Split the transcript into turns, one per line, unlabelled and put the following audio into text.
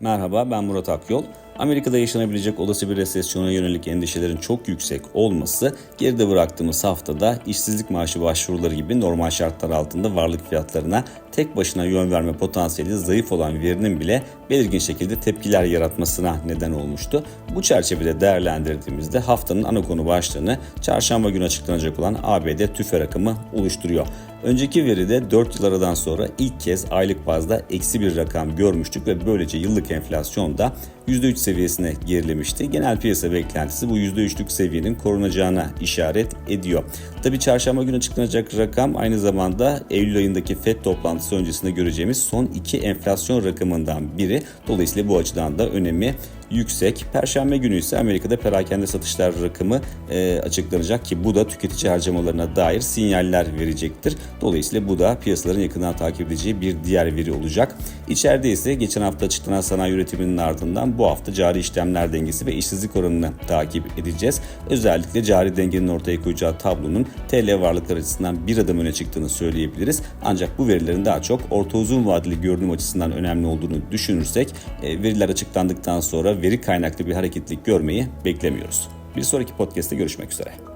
Merhaba ben Murat Akyol. Amerika'da yaşanabilecek olası bir resesyona yönelik endişelerin çok yüksek olması geride bıraktığımız haftada işsizlik maaşı başvuruları gibi normal şartlar altında varlık fiyatlarına tek başına yön verme potansiyeli zayıf olan verinin bile belirgin şekilde tepkiler yaratmasına neden olmuştu. Bu çerçevede değerlendirdiğimizde haftanın ana konu başlığını çarşamba günü açıklanacak olan ABD tüfe rakamı oluşturuyor. Önceki veride 4 yıl aradan sonra ilk kez aylık bazda eksi bir rakam görmüştük ve böylece yıllık enflasyon da %3 seviyesine gerilemişti. Genel piyasa beklentisi bu %3'lük seviyenin korunacağına işaret ediyor. Tabi çarşamba günü açıklanacak rakam aynı zamanda Eylül ayındaki FED toplantısı öncesinde göreceğimiz son iki enflasyon rakamından biri. Dolayısıyla bu açıdan da önemi yüksek. Perşembe günü ise Amerika'da perakende satışlar rakamı e, açıklanacak ki bu da tüketici harcamalarına dair sinyaller verecektir. Dolayısıyla bu da piyasaların yakından takip edeceği bir diğer veri olacak. İçeride ise geçen hafta açıklanan sanayi üretiminin ardından bu hafta cari işlemler dengesi ve işsizlik oranını takip edeceğiz. Özellikle cari dengenin ortaya koyacağı tablonun TL varlıklar açısından bir adım öne çıktığını söyleyebiliriz. Ancak bu verilerin daha çok orta uzun vadeli görünüm açısından önemli olduğunu düşünürsek e, veriler açıklandıktan sonra veri kaynaklı bir hareketlilik görmeyi beklemiyoruz. Bir sonraki podcast'te görüşmek üzere.